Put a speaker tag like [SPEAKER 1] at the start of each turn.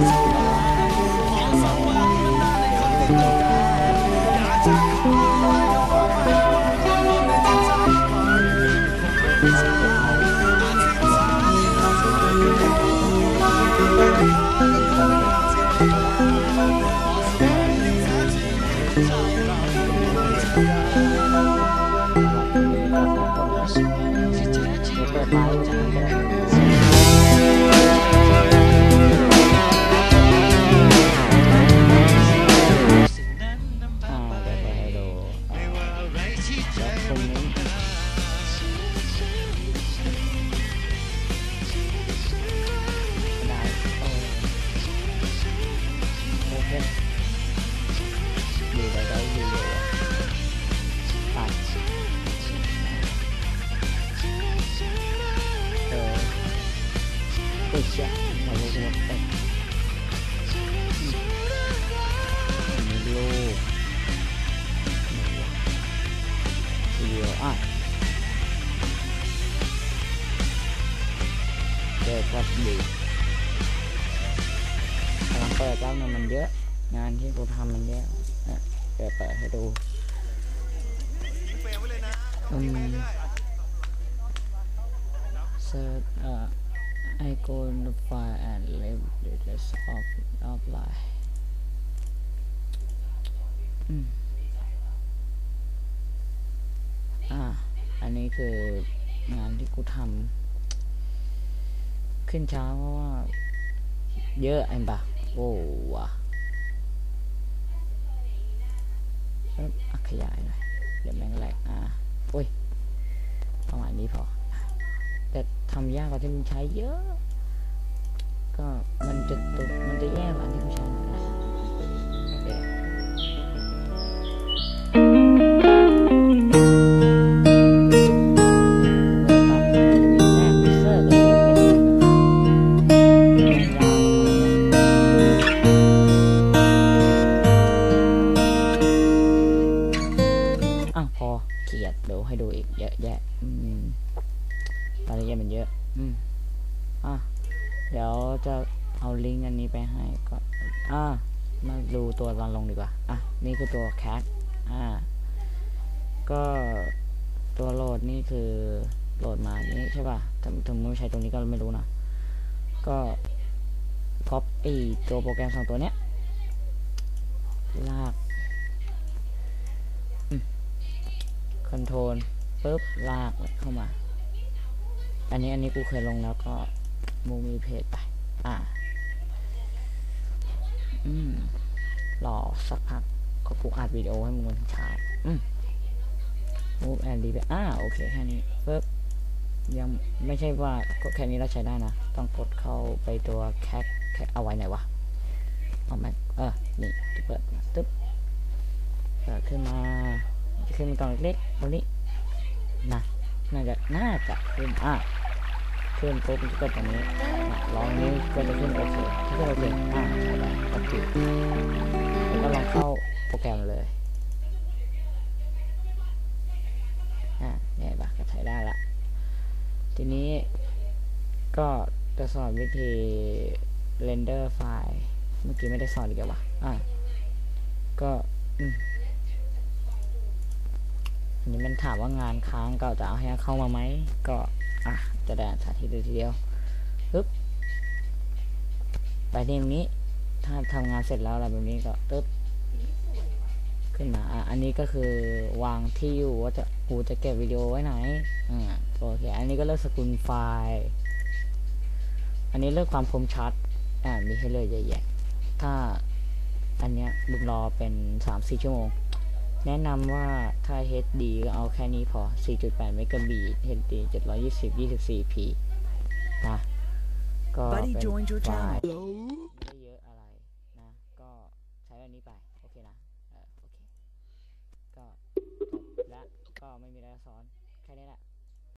[SPEAKER 1] อ่ เปิดครับดีกำลังเปิดแล้วมันมันเยอะ งานที่กูทำมันเยอะอะเปิดเปิดให้ดูอืม search อ่า I go in the file and leave the rest of offline อืมอ่า อันนี้คืองานที่กูทำ ขึ้นช้าเพราะว่า เยอะไอ้ปะโอ้วะเริ่มอะขยายหน่อยเดี๋ยวแม่งแหลกอะโอ้ยประมาณนี้พอ แต่ทำยากกว่าที่มันใช้เยอะ ก็มันจะตกมันจะแย่กว่าที่มันใช้ เขียดเดี๋ยวให้ดูอีกเยอะแยะ อืมรายละเอียดมันเยอะ อืมอะเดี๋ยวจะเอาลิงก์อันนี้ไปให้ก็อ่ามาดูตัวตอนลงดีกว่า อะ นี่คือตัวแคทอ่า ก็ตัวโหลดนี่คือโหลดมาอย่างนี้ใช่ป่ะถ้าถึงไม่ใช้ตรงนี้ก็ไม่รู้นะ ก็ค o ปไอตัวโปรแกรมสองตัวเนี้ย ลาก คอนโทรลปุ๊บลากเข้ามา อันนี้อันนี้กูเคยลงแล้วก็มูมีเพจไป อ่า อืมรอสักพักก็กูอัดวิดีโอให้มึงวันเช้าอืม move and delete อ่าโอเคแค่นี้ปึ๊บยังไม่ใช่ว่ากดแค่นี้แล้วใช้ได้นะ ต้องกดเข้าไปตัวแคคแคคเอาไว้ไหนวะเอาแม็กเออ นี่เปิดตึ๊บเปิดขึ้นมา ขึ้นกล่องเล็กๆตรงนี้นะน่าจะน่าจะขึ้นอะขึ้นปุ๊บจะกิดตรงนี้อะลองนี้ก็จะขึ้นโอเคถ้าขึ้นโอเคอ่าใช้ได้ก็ปิดแล้วก็ลองเข้าโปรแกรมเลยอะเนี่ยปะก็ใช้ได้ละทีนี้ก็จะสอนวิธีเรนเดอร์ไฟล์เมื่อกี้ไม่ได้สอนอีกแล้ววะอะก็อืม อันนี้มันถามว่างานค้างก็จะเอาให้เข้ามาไหมก็อะจะได้สาธิตเลยทีเดียวปึ๊บไปที่ตรงนี้ ถ้าทำงานเสร็จแล้วอะไรแบบนี้ก็ตึ๊บขึ้นมาอะอันนี้ก็คือวางที่อยู่ว่าจะกูจะเก็บวิดีโอไว้ไหนอ่าโอเคอันนี้ก็เลือกสกุลไฟล์ อันนี้เลือกความคมชัดอ่ามีให้เลือกเยอะแยะถ้าอันเนี้ยมึงรอเป็นสามสี่ชั่วโมง แนะนำว่าถ้า HD ก็เอาแค่นี้พอ 4.8 เมกะบิต HD 720 24p นะก็เป็น
[SPEAKER 2] Buddy joined your
[SPEAKER 1] ไฟ
[SPEAKER 2] channel.
[SPEAKER 1] ล์ไม่เยอะอะไรนะ ก็ใช้อันนี้ไป โอเคนะเออโอเค ก็จบแล้วก็ไม่มีอะไรซ้อน แค่นี้แหละ